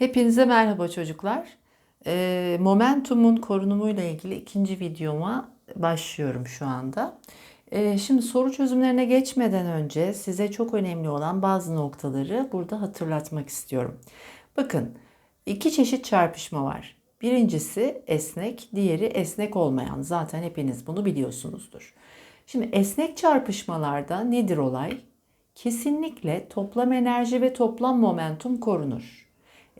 Hepinize merhaba çocuklar. Ee, momentumun korunumuyla ilgili ikinci videoma başlıyorum şu anda. Ee, şimdi soru çözümlerine geçmeden önce size çok önemli olan bazı noktaları burada hatırlatmak istiyorum. Bakın iki çeşit çarpışma var. Birincisi esnek, diğeri esnek olmayan. Zaten hepiniz bunu biliyorsunuzdur. Şimdi esnek çarpışmalarda nedir olay? Kesinlikle toplam enerji ve toplam momentum korunur.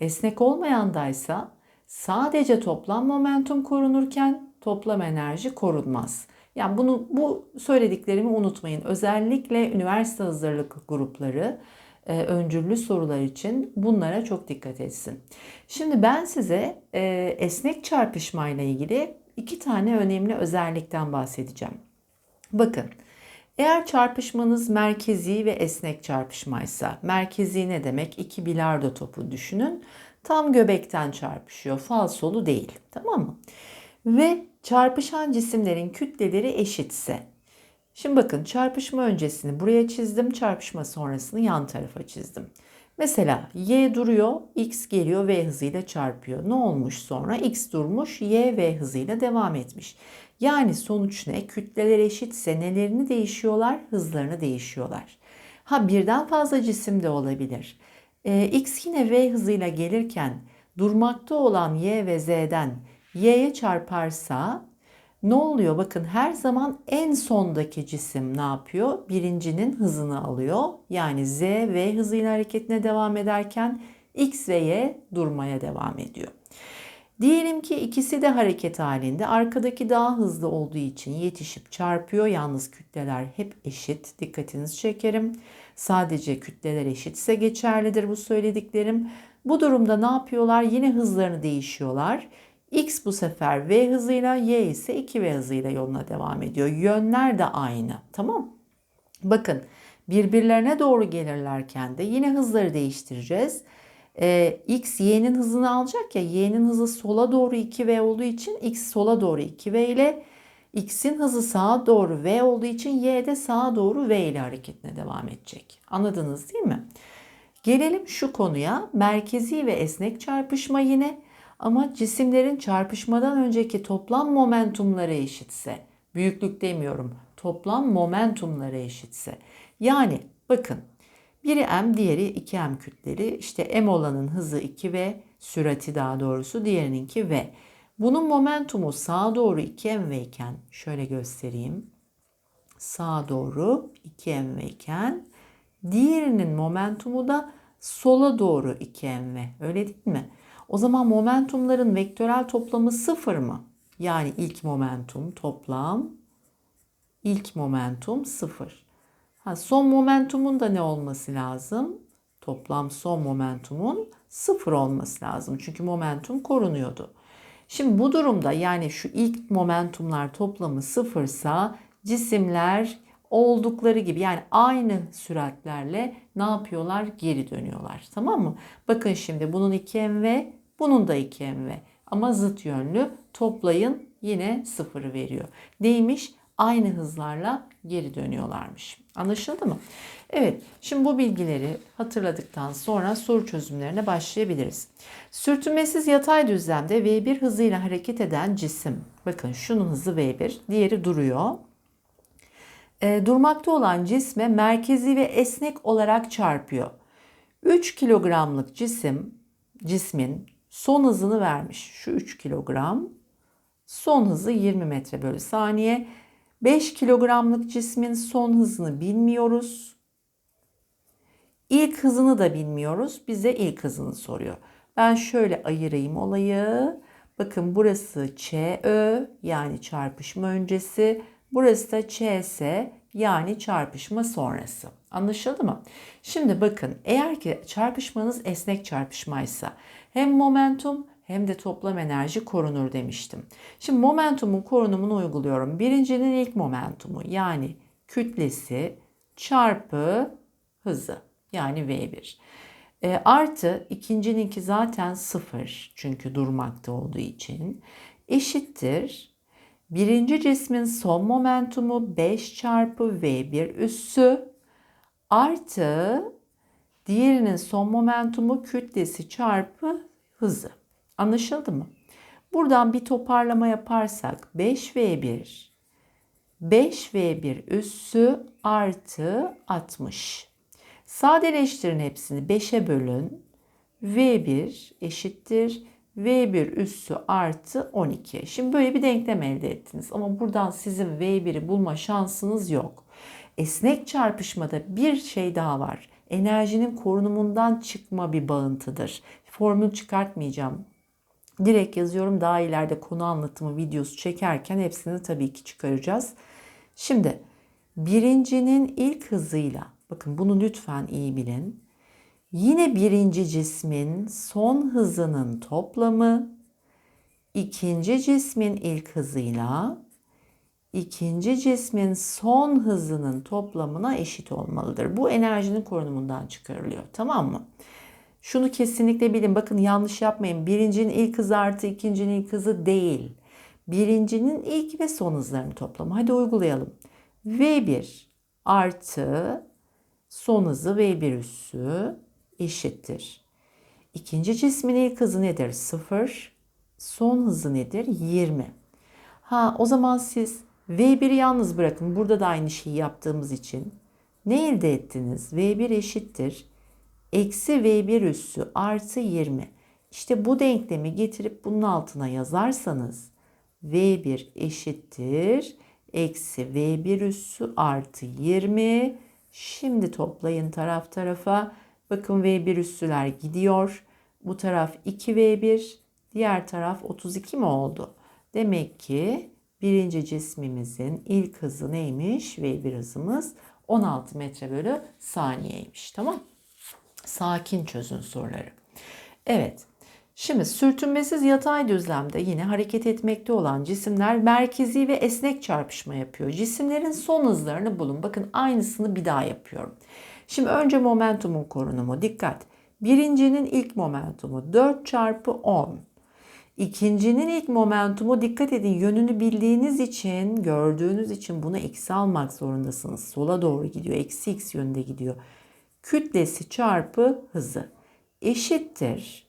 Esnek olmayandaysa sadece toplam momentum korunurken toplam enerji korunmaz. Yani bunu bu söylediklerimi unutmayın. Özellikle üniversite hazırlık grupları e, öncüllü sorular için bunlara çok dikkat etsin. Şimdi ben size e, esnek çarpışmayla ilgili iki tane önemli özellikten bahsedeceğim. Bakın. Eğer çarpışmanız merkezi ve esnek çarpışmaysa, merkezi ne demek? İki bilardo topu düşünün. Tam göbekten çarpışıyor, falsolu değil. Tamam mı? Ve çarpışan cisimlerin kütleleri eşitse. Şimdi bakın çarpışma öncesini buraya çizdim, çarpışma sonrasını yan tarafa çizdim. Mesela y duruyor, x geliyor v hızıyla çarpıyor. Ne olmuş sonra? x durmuş, y v hızıyla devam etmiş. Yani sonuç ne? Kütleler eşitse nelerini değişiyorlar? Hızlarını değişiyorlar. Ha birden fazla cisim de olabilir. Ee, x yine v hızıyla gelirken durmakta olan y ve z'den y'ye çarparsa ne oluyor? Bakın her zaman en sondaki cisim ne yapıyor? Birincinin hızını alıyor. Yani z v hızıyla hareketine devam ederken x ve y durmaya devam ediyor. Diyelim ki ikisi de hareket halinde. Arkadaki daha hızlı olduğu için yetişip çarpıyor. Yalnız kütleler hep eşit. Dikkatinizi çekerim. Sadece kütleler eşitse geçerlidir bu söylediklerim. Bu durumda ne yapıyorlar? Yine hızlarını değişiyorlar. X bu sefer V hızıyla, Y ise 2V hızıyla yoluna devam ediyor. Yönler de aynı. Tamam? Bakın birbirlerine doğru gelirlerken de yine hızları değiştireceğiz. Ee, X y'nin hızını alacak ya y'nin hızı sola doğru 2v olduğu için x sola doğru 2v ile x'in hızı sağa doğru v olduğu için y de sağa doğru v ile hareketine devam edecek. Anladınız değil mi? Gelelim şu konuya. Merkezi ve esnek çarpışma yine ama cisimlerin çarpışmadan önceki toplam momentumları eşitse, büyüklük demiyorum, toplam momentumları eşitse. Yani bakın biri m, diğeri 2m kütleli. İşte m olanın hızı 2v, sürati daha doğrusu diğerininki v. Bunun momentumu sağa doğru 2mv iken şöyle göstereyim. Sağa doğru 2mv iken diğerinin momentumu da sola doğru 2mv. Öyle değil mi? O zaman momentumların vektörel toplamı sıfır mı? Yani ilk momentum toplam ilk momentum sıfır. Ha, son momentumun da ne olması lazım? Toplam son momentumun sıfır olması lazım. Çünkü momentum korunuyordu. Şimdi bu durumda yani şu ilk momentumlar toplamı sıfırsa cisimler oldukları gibi yani aynı süratlerle ne yapıyorlar? Geri dönüyorlar. Tamam mı? Bakın şimdi bunun 2mv, bunun da 2mv. Ama zıt yönlü toplayın yine sıfırı veriyor. Neymiş? Aynı hızlarla geri dönüyorlarmış. Anlaşıldı mı? Evet, şimdi bu bilgileri hatırladıktan sonra soru çözümlerine başlayabiliriz. Sürtünmesiz yatay düzlemde V1 hızıyla hareket eden cisim. Bakın şunun hızı V1, diğeri duruyor. E, durmakta olan cisme merkezi ve esnek olarak çarpıyor. 3 kilogramlık cisim, cismin son hızını vermiş. Şu 3 kilogram. Son hızı 20 metre bölü saniye. 5 kilogramlık cismin son hızını bilmiyoruz. İlk hızını da bilmiyoruz. Bize ilk hızını soruyor. Ben şöyle ayırayım olayı. Bakın burası ÇÖ yani çarpışma öncesi. Burası da ÇS yani çarpışma sonrası. Anlaşıldı mı? Şimdi bakın eğer ki çarpışmanız esnek çarpışmaysa hem momentum hem de toplam enerji korunur demiştim. Şimdi momentumun korunumunu uyguluyorum. Birincinin ilk momentumu yani kütlesi çarpı hızı yani V1. E, artı ikincininki zaten sıfır çünkü durmakta olduğu için eşittir. Birinci cismin son momentumu 5 çarpı V1 üssü artı diğerinin son momentumu kütlesi çarpı hızı. Anlaşıldı mı? Buradan bir toparlama yaparsak 5V1 5V1 üssü artı 60. Sadeleştirin hepsini 5'e bölün. V1 eşittir. V1 üssü artı 12. Şimdi böyle bir denklem elde ettiniz. Ama buradan sizin V1'i bulma şansınız yok. Esnek çarpışmada bir şey daha var. Enerjinin korunumundan çıkma bir bağıntıdır. Formül çıkartmayacağım. Direkt yazıyorum. Daha ileride konu anlatımı videosu çekerken hepsini tabii ki çıkaracağız. Şimdi birincinin ilk hızıyla bakın bunu lütfen iyi bilin. Yine birinci cismin son hızının toplamı ikinci cismin ilk hızıyla ikinci cismin son hızının toplamına eşit olmalıdır. Bu enerjinin korunumundan çıkarılıyor. Tamam mı? Şunu kesinlikle bilin. Bakın yanlış yapmayın. Birincinin ilk hızı artı ikincinin ilk hızı değil. Birincinin ilk ve son hızlarını toplamı. Hadi uygulayalım. V1 artı son hızı V1 üssü eşittir. İkinci cismin ilk hızı nedir? 0. Son hızı nedir? 20. Ha o zaman siz V1'i yalnız bırakın. Burada da aynı şeyi yaptığımız için. Ne elde ettiniz? V1 eşittir. Eksi V1 üssü artı 20. İşte bu denklemi getirip bunun altına yazarsanız V1 eşittir. Eksi V1 üssü artı 20. Şimdi toplayın taraf tarafa. Bakın V1 üssüler gidiyor. Bu taraf 2V1, diğer taraf 32 mi oldu? Demek ki birinci cismimizin ilk hızı neymiş? V1 hızımız 16 metre bölü saniyeymiş. Tamam. Sakin çözün soruları. Evet. Şimdi sürtünmesiz yatay düzlemde yine hareket etmekte olan cisimler merkezi ve esnek çarpışma yapıyor. Cisimlerin son hızlarını bulun. Bakın aynısını bir daha yapıyorum. Şimdi önce momentumun korunumu. Dikkat. Birincinin ilk momentumu 4 çarpı 10. İkincinin ilk momentumu dikkat edin yönünü bildiğiniz için, gördüğünüz için bunu eksi almak zorundasınız. Sola doğru gidiyor. Eksi x yönünde gidiyor. Kütlesi çarpı hızı eşittir.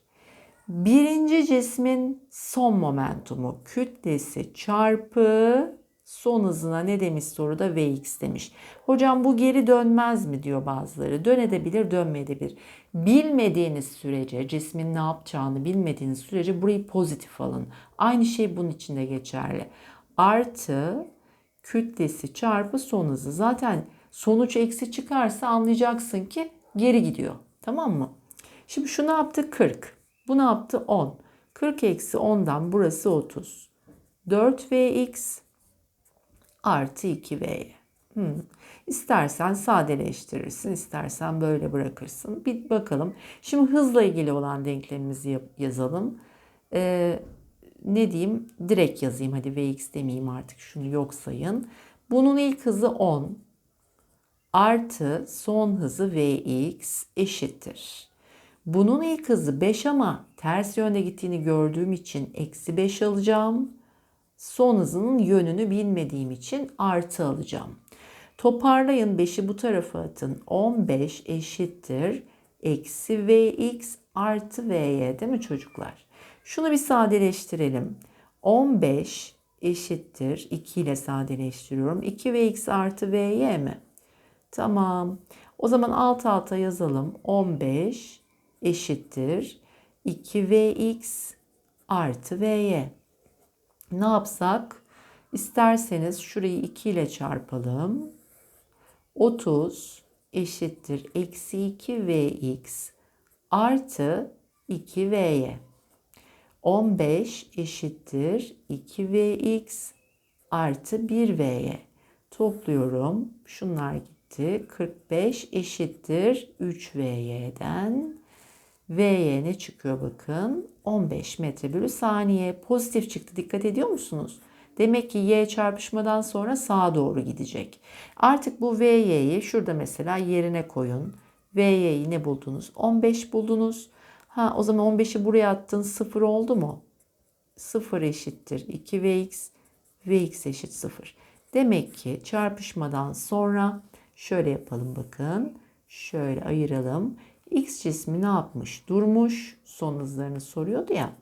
Birinci cismin son momentumu kütlesi çarpı son hızına ne demiş soruda Vx demiş. Hocam bu geri dönmez mi diyor bazıları. Dönebilir dönmeyebilir. Bilmediğiniz sürece cismin ne yapacağını bilmediğiniz sürece burayı pozitif alın. Aynı şey bunun için de geçerli. Artı kütlesi çarpı son hızı. Zaten sonuç eksi çıkarsa anlayacaksın ki geri gidiyor. Tamam mı? Şimdi şu ne yaptı? 40. Bu ne yaptı? 10. 40 eksi 10'dan burası 30. 4vx artı 2v'ye. Hmm. İstersen sadeleştirirsin, istersen böyle bırakırsın. Bir bakalım. Şimdi hızla ilgili olan denklemimizi yazalım. Ee, ne diyeyim? Direkt yazayım. Hadi vx demeyeyim artık. Şunu yok sayın. Bunun ilk hızı 10 artı son hızı vx eşittir. Bunun ilk hızı 5 ama ters yönde gittiğini gördüğüm için eksi 5 alacağım. Son hızının yönünü bilmediğim için artı alacağım. Toparlayın 5'i bu tarafa atın. 15 eşittir. Eksi Vx artı Vy değil mi çocuklar? Şunu bir sadeleştirelim. 15 eşittir. 2 ile sadeleştiriyorum. 2 Vx artı Vy mi? Tamam. O zaman alt alta yazalım. 15 eşittir 2Vx artı Vy. Ne yapsak? İsterseniz şurayı 2 ile çarpalım. 30 eşittir eksi 2Vx artı 2Vy. 15 eşittir 2Vx artı 1Vy. Topluyorum. Şunlar gitti. 45 eşittir 3Vy'den V'ye ne çıkıyor bakın? 15 metre bölü saniye. Pozitif çıktı. Dikkat ediyor musunuz? Demek ki Y çarpışmadan sonra sağa doğru gidecek. Artık bu VY'yi şurada mesela yerine koyun. VY'yi ne buldunuz? 15 buldunuz. Ha o zaman 15'i buraya attın 0 oldu mu? 0 eşittir 2Vx. Vx eşit 0. Demek ki çarpışmadan sonra şöyle yapalım bakın. Şöyle ayıralım. X cismi ne yapmış? Durmuş. Son hızlarını soruyordu ya.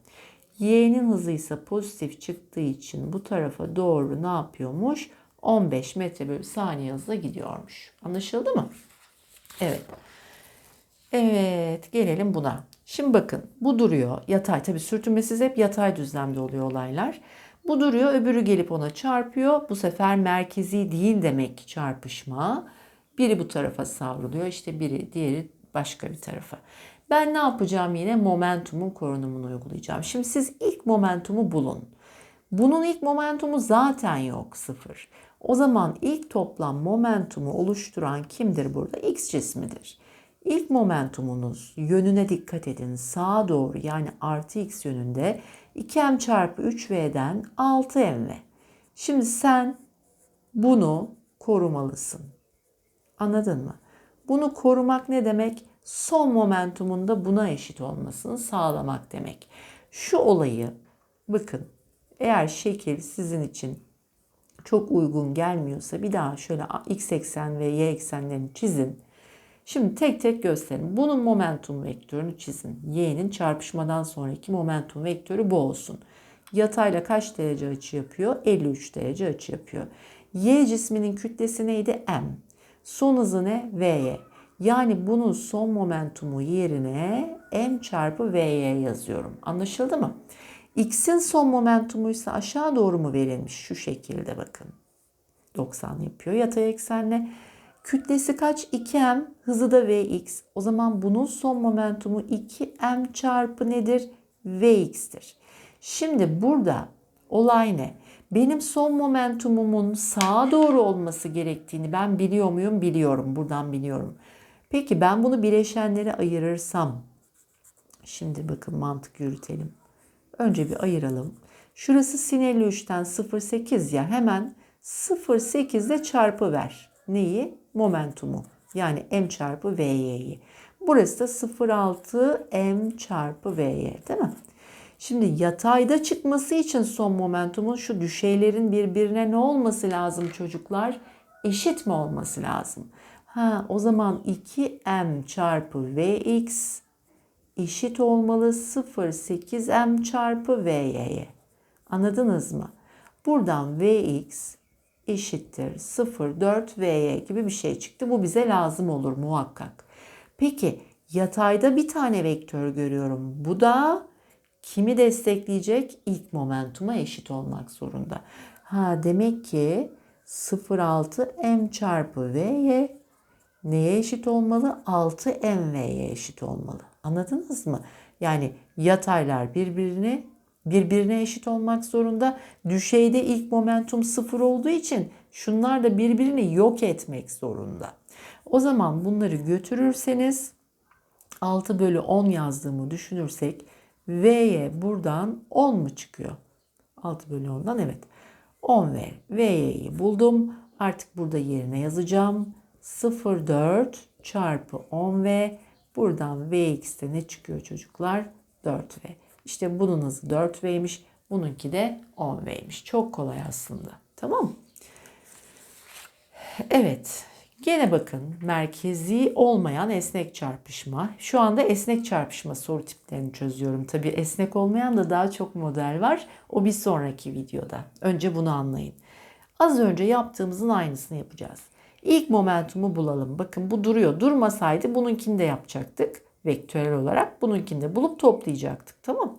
Y'nin hızı ise pozitif çıktığı için bu tarafa doğru ne yapıyormuş? 15 metre bölü saniye hızla gidiyormuş. Anlaşıldı mı? Evet. Evet gelelim buna. Şimdi bakın bu duruyor yatay tabi sürtünmesiz hep yatay düzlemde oluyor olaylar. Bu duruyor öbürü gelip ona çarpıyor. Bu sefer merkezi değil demek ki çarpışma. Biri bu tarafa savruluyor işte biri diğeri başka bir tarafa. Ben ne yapacağım yine momentumun korunumunu uygulayacağım. Şimdi siz ilk momentumu bulun. Bunun ilk momentumu zaten yok sıfır. O zaman ilk toplam momentumu oluşturan kimdir burada? X cismidir. İlk momentumunuz yönüne dikkat edin. Sağa doğru yani artı x yönünde 2m çarpı 3v'den 6mv. Şimdi sen bunu korumalısın. Anladın mı? Bunu korumak ne demek? Son momentumunda buna eşit olmasını sağlamak demek. Şu olayı bakın eğer şekil sizin için çok uygun gelmiyorsa bir daha şöyle x eksen ve y eksenlerini çizin. Şimdi tek tek gösterin. Bunun momentum vektörünü çizin. Y'nin çarpışmadan sonraki momentum vektörü bu olsun. Yatayla kaç derece açı yapıyor? 53 derece açı yapıyor. Y cisminin kütlesi neydi? M. Son hızı ne? Vy. Yani bunun son momentumu yerine m çarpı vy yazıyorum. Anlaşıldı mı? X'in son momentumu ise aşağı doğru mu verilmiş? Şu şekilde bakın. 90 yapıyor yatay eksenle. Kütlesi kaç? 2m. Hızı da vx. O zaman bunun son momentumu 2m çarpı nedir? vx'tir. Şimdi burada olay ne? Benim son momentumumun sağa doğru olması gerektiğini ben biliyor muyum? Biliyorum. Buradan biliyorum. Peki ben bunu bileşenlere ayırırsam. Şimdi bakın mantık yürütelim. Önce bir ayıralım. Şurası sin 53'ten 0,8 ya hemen 0,8 ile çarpı ver. Neyi? Momentumu. Yani m çarpı vy'yi. Burası da 0,6 m çarpı vy değil mi? Şimdi yatayda çıkması için son momentumun şu düşeylerin birbirine ne olması lazım çocuklar? Eşit mi olması lazım? Ha o zaman 2m çarpı vx eşit olmalı 0,8m çarpı vy'ye. Anladınız mı? Buradan vx eşittir 0,4 vy gibi bir şey çıktı. Bu bize lazım olur muhakkak. Peki yatayda bir tane vektör görüyorum. Bu da kimi destekleyecek? İlk momentuma eşit olmak zorunda. Ha demek ki 0,6 m çarpı vy neye eşit olmalı? 6 mv'ye eşit olmalı. Anladınız mı? Yani yataylar birbirine birbirine eşit olmak zorunda. Düşeyde ilk momentum sıfır olduğu için şunlar da birbirini yok etmek zorunda. O zaman bunları götürürseniz 6 bölü 10 yazdığımı düşünürsek V'ye buradan 10 mu çıkıyor? 6 bölü 10'dan evet. 10 V. V'yi buldum. Artık burada yerine yazacağım. 0,4 çarpı 10V. Buradan Vx'te ne çıkıyor çocuklar? 4V. İşte bunun hızı 4V'ymiş. Bununki de 10V'ymiş. Çok kolay aslında. Tamam mı? Evet. Gene bakın merkezi olmayan esnek çarpışma. Şu anda esnek çarpışma soru tiplerini çözüyorum. Tabii esnek olmayan da daha çok model var. O bir sonraki videoda. Önce bunu anlayın. Az önce yaptığımızın aynısını yapacağız. İlk momentumu bulalım. Bakın bu duruyor. Durmasaydı bununkini de yapacaktık. Vektörel olarak bununkini de bulup toplayacaktık. Tamam.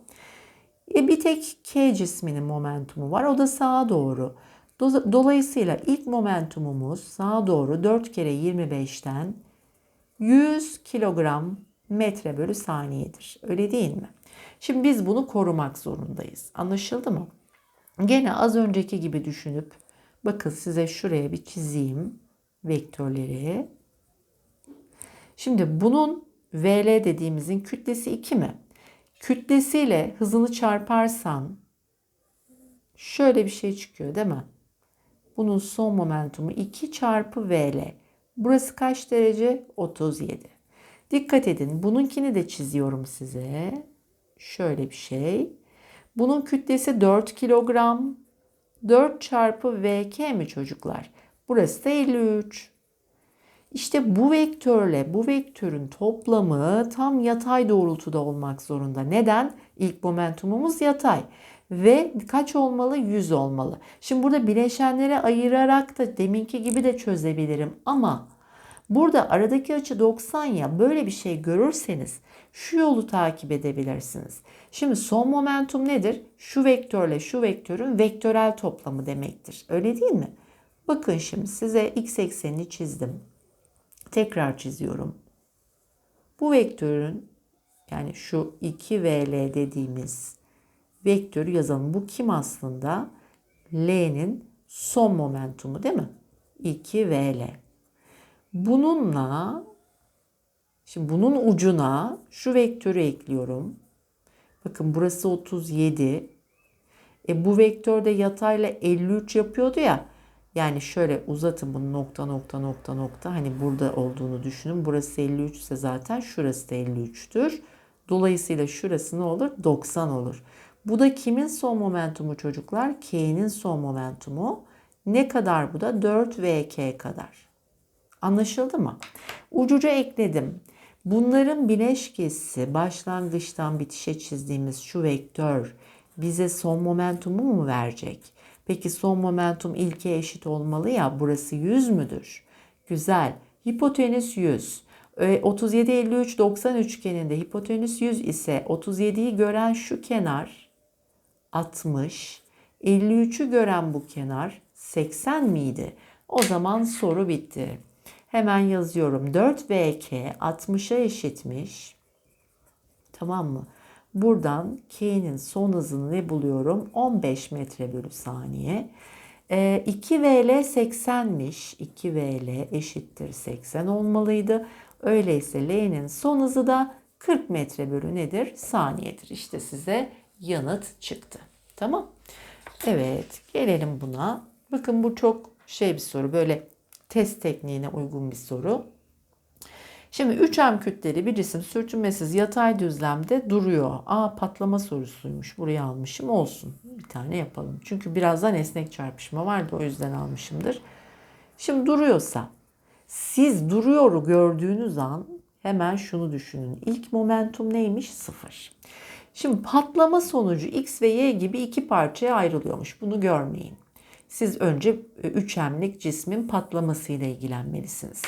E bir tek K cisminin momentumu var. O da sağa doğru. Dolayısıyla ilk momentumumuz sağa doğru 4 kere 25'ten 100 kilogram metre bölü saniyedir. Öyle değil mi? Şimdi biz bunu korumak zorundayız. Anlaşıldı mı? Gene az önceki gibi düşünüp bakın size şuraya bir çizeyim vektörleri. Şimdi bunun VL dediğimizin kütlesi 2 mi? Kütlesiyle hızını çarparsan şöyle bir şey çıkıyor değil mi? Bunun son momentumu 2 çarpı VL. Burası kaç derece? 37. Dikkat edin. Bununkini de çiziyorum size. Şöyle bir şey. Bunun kütlesi 4 kilogram. 4 çarpı VK mi çocuklar? Burası da 53. İşte bu vektörle bu vektörün toplamı tam yatay doğrultuda olmak zorunda. Neden? İlk momentumumuz yatay. Ve kaç olmalı? 100 olmalı. Şimdi burada bileşenlere ayırarak da deminki gibi de çözebilirim. Ama burada aradaki açı 90 ya böyle bir şey görürseniz şu yolu takip edebilirsiniz. Şimdi son momentum nedir? Şu vektörle şu vektörün vektörel toplamı demektir. Öyle değil mi? Bakın şimdi size x eksenini çizdim. Tekrar çiziyorum. Bu vektörün yani şu 2vl dediğimiz vektörü yazalım. Bu kim aslında? L'nin son momentumu değil mi? 2vl. Bununla şimdi bunun ucuna şu vektörü ekliyorum. Bakın burası 37. E bu vektörde yatayla 53 yapıyordu ya. Yani şöyle uzatın bunu nokta nokta nokta nokta. Hani burada olduğunu düşünün. Burası 53 ise zaten şurası da 53'tür. Dolayısıyla şurası ne olur? 90 olur. Bu da kimin son momentumu çocuklar? K'nin son momentumu. Ne kadar bu da? 4VK kadar. Anlaşıldı mı? Ucuca ekledim. Bunların bileşkesi başlangıçtan bitişe çizdiğimiz şu vektör bize son momentumu mu verecek? Peki son momentum ilke eşit olmalı ya burası 100 müdür? Güzel. Hipotenüs 100. 37 53 90 üçgeninde hipotenüs 100 ise 37'yi gören şu kenar 60, 53'ü gören bu kenar 80 miydi? O zaman soru bitti. Hemen yazıyorum. 4VK 60'a eşitmiş. Tamam mı? Buradan K'nin son hızını ne buluyorum? 15 metre bölü saniye. E, 2VL 80'miş. 2VL eşittir 80 olmalıydı. Öyleyse L'nin son hızı da 40 metre bölü nedir? Saniyedir. İşte size yanıt çıktı. Tamam. Evet gelelim buna. Bakın bu çok şey bir soru. Böyle test tekniğine uygun bir soru. Şimdi 3M kütleli bir cisim sürtünmesiz yatay düzlemde duruyor. Aa patlama sorusuymuş. Buraya almışım. Olsun. Bir tane yapalım. Çünkü birazdan esnek çarpışma vardı. O yüzden almışımdır. Şimdi duruyorsa siz duruyoru gördüğünüz an hemen şunu düşünün. İlk momentum neymiş? Sıfır. Şimdi patlama sonucu X ve Y gibi iki parçaya ayrılıyormuş. Bunu görmeyin. Siz önce 3M'lik cismin patlamasıyla ilgilenmelisiniz.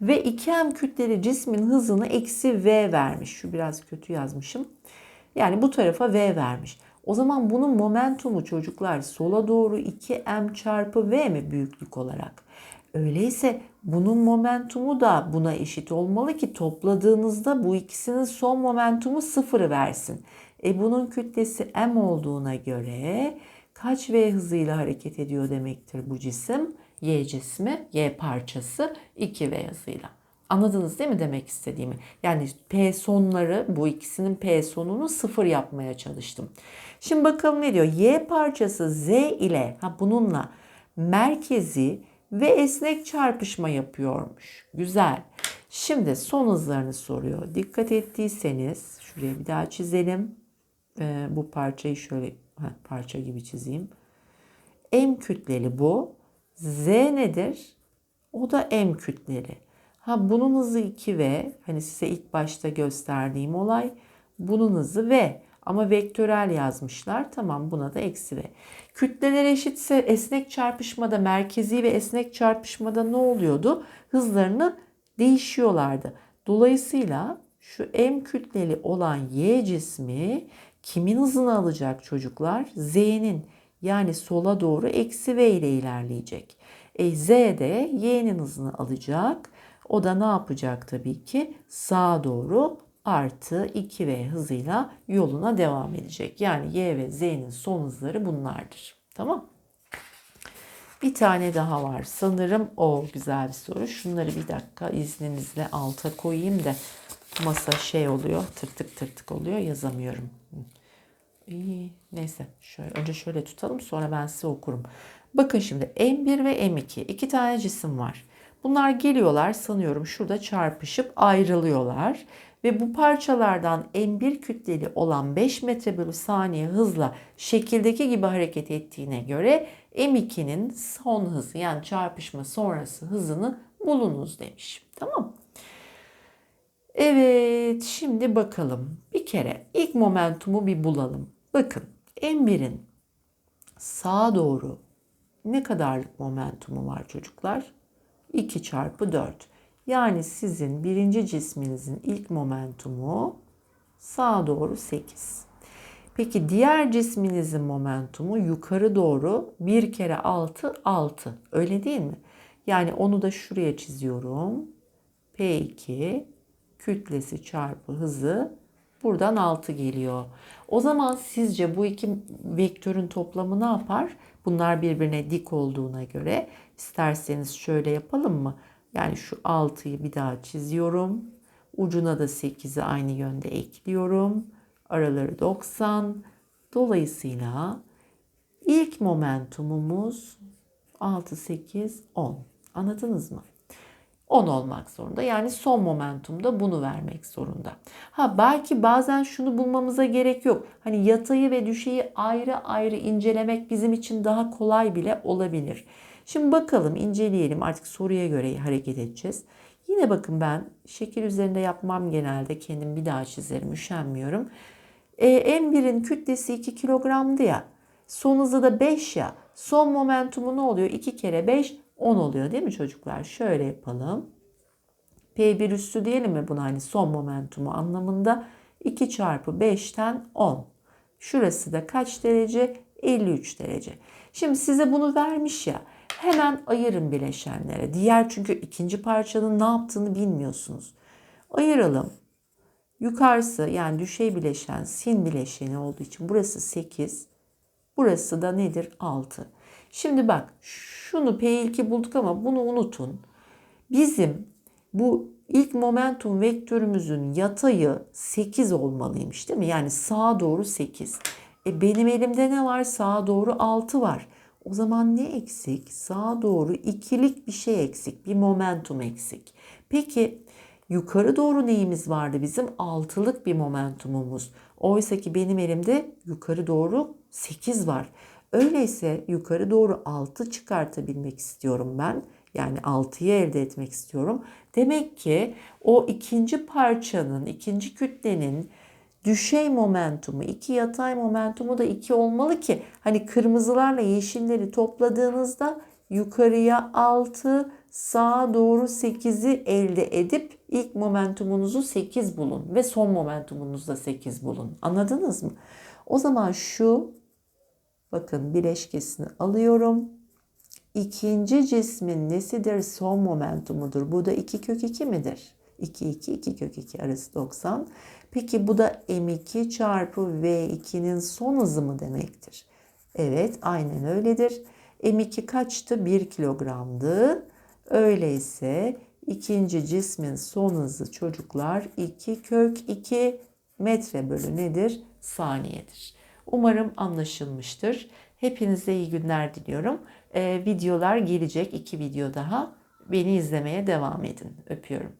Ve 2M kütleli cismin hızını eksi V vermiş. Şu biraz kötü yazmışım. Yani bu tarafa V vermiş. O zaman bunun momentumu çocuklar sola doğru 2M çarpı V mi büyüklük olarak? Öyleyse bunun momentumu da buna eşit olmalı ki topladığınızda bu ikisinin son momentumu sıfırı versin. E bunun kütlesi M olduğuna göre kaç V hızıyla hareket ediyor demektir bu cisim? Y cismi, Y parçası 2V hızıyla. Anladınız değil mi demek istediğimi? Yani P sonları bu ikisinin P sonunu sıfır yapmaya çalıştım. Şimdi bakalım ne diyor? Y parçası Z ile ha bununla merkezi ve esnek çarpışma yapıyormuş. Güzel. Şimdi son hızlarını soruyor. Dikkat ettiyseniz şuraya bir daha çizelim. Ee, bu parçayı şöyle heh, parça gibi çizeyim. M kütleli bu. Z nedir? O da M kütleli. Ha bunun hızı 2V. Hani size ilk başta gösterdiğim olay. Bunun hızı V. Ama vektörel yazmışlar. Tamam buna da eksi V. Kütleler eşitse esnek çarpışmada merkezi ve esnek çarpışmada ne oluyordu? Hızlarını değişiyorlardı. Dolayısıyla şu M kütleli olan Y cismi kimin hızını alacak çocuklar? Z'nin yani sola doğru eksi V ile ilerleyecek. E, Z de Y'nin hızını alacak. O da ne yapacak tabii ki? Sağa doğru artı 2V hızıyla yoluna devam edecek. Yani Y ve Z'nin son hızları bunlardır. Tamam bir tane daha var. Sanırım o güzel bir soru. Şunları bir dakika izninizle alta koyayım da masa şey oluyor. Tırtık tırtık oluyor. Yazamıyorum. İyi, neyse şöyle, önce şöyle tutalım sonra ben size okurum. Bakın şimdi M1 ve M2 iki tane cisim var. Bunlar geliyorlar sanıyorum şurada çarpışıp ayrılıyorlar. Ve bu parçalardan M1 kütleli olan 5 metre bölü saniye hızla şekildeki gibi hareket ettiğine göre M2'nin son hızı yani çarpışma sonrası hızını bulunuz demiş. Tamam Evet şimdi bakalım. Bir kere ilk momentumu bir bulalım. Bakın M1'in sağa doğru ne kadarlık momentumu var çocuklar? 2 çarpı 4. Yani sizin birinci cisminizin ilk momentumu sağa doğru 8. Peki diğer cisminizin momentumu yukarı doğru 1 kere 6 6. Öyle değil mi? Yani onu da şuraya çiziyorum. P2 kütlesi çarpı hızı buradan 6 geliyor. O zaman sizce bu iki vektörün toplamı ne yapar? Bunlar birbirine dik olduğuna göre isterseniz şöyle yapalım mı? Yani şu 6'yı bir daha çiziyorum. Ucuna da 8'i aynı yönde ekliyorum. Araları 90. Dolayısıyla ilk momentumumuz 6, 8, 10. Anladınız mı? 10 olmak zorunda. Yani son momentumda bunu vermek zorunda. Ha belki bazen şunu bulmamıza gerek yok. Hani yatayı ve düşeyi ayrı ayrı incelemek bizim için daha kolay bile olabilir. Şimdi bakalım inceleyelim artık soruya göre hareket edeceğiz. Yine bakın ben şekil üzerinde yapmam genelde kendim bir daha çizerim üşenmiyorum. E, M1'in kütlesi 2 kilogramdı ya. Son hızı da 5 ya. Son momentumu ne oluyor? 2 kere 5 10 oluyor değil mi çocuklar? Şöyle yapalım. P1 üstü diyelim mi buna hani son momentumu anlamında 2 çarpı 5'ten 10. Şurası da kaç derece? 53 derece. Şimdi size bunu vermiş ya hemen ayırın bileşenlere. Diğer çünkü ikinci parçanın ne yaptığını bilmiyorsunuz. Ayıralım. Yukarısı yani düşey bileşen sin bileşeni olduğu için burası 8. Burası da nedir? 6. Şimdi bak şunu P2 bulduk ama bunu unutun. Bizim bu ilk momentum vektörümüzün yatayı 8 olmalıymış değil mi? Yani sağa doğru 8. E benim elimde ne var? Sağa doğru 6 var. O zaman ne eksik? Sağa doğru ikilik bir şey eksik. Bir momentum eksik. Peki yukarı doğru neyimiz vardı bizim? Altılık bir momentumumuz. Oysa ki benim elimde yukarı doğru 8 var. Öyleyse yukarı doğru 6 çıkartabilmek istiyorum ben. Yani 6'yı elde etmek istiyorum. Demek ki o ikinci parçanın, ikinci kütlenin düşey momentumu, iki yatay momentumu da 2 olmalı ki hani kırmızılarla yeşilleri topladığınızda yukarıya 6, sağa doğru 8'i elde edip ilk momentumunuzu 8 bulun ve son momentumunuzu da 8 bulun. Anladınız mı? O zaman şu bakın bileşkesini alıyorum. İkinci cismin nesidir? Son momentumudur. Bu da 2 kök 2 midir? 2, 2, 2 kök 2 arası 90. Peki bu da M2 çarpı V2'nin son hızı mı demektir? Evet aynen öyledir. M2 kaçtı? 1 kilogramdı. Öyleyse ikinci cismin son hızı çocuklar 2 kök 2 metre bölü nedir? Saniyedir. Umarım anlaşılmıştır. Hepinize iyi günler diliyorum. Ee, videolar gelecek. iki video daha. Beni izlemeye devam edin. Öpüyorum.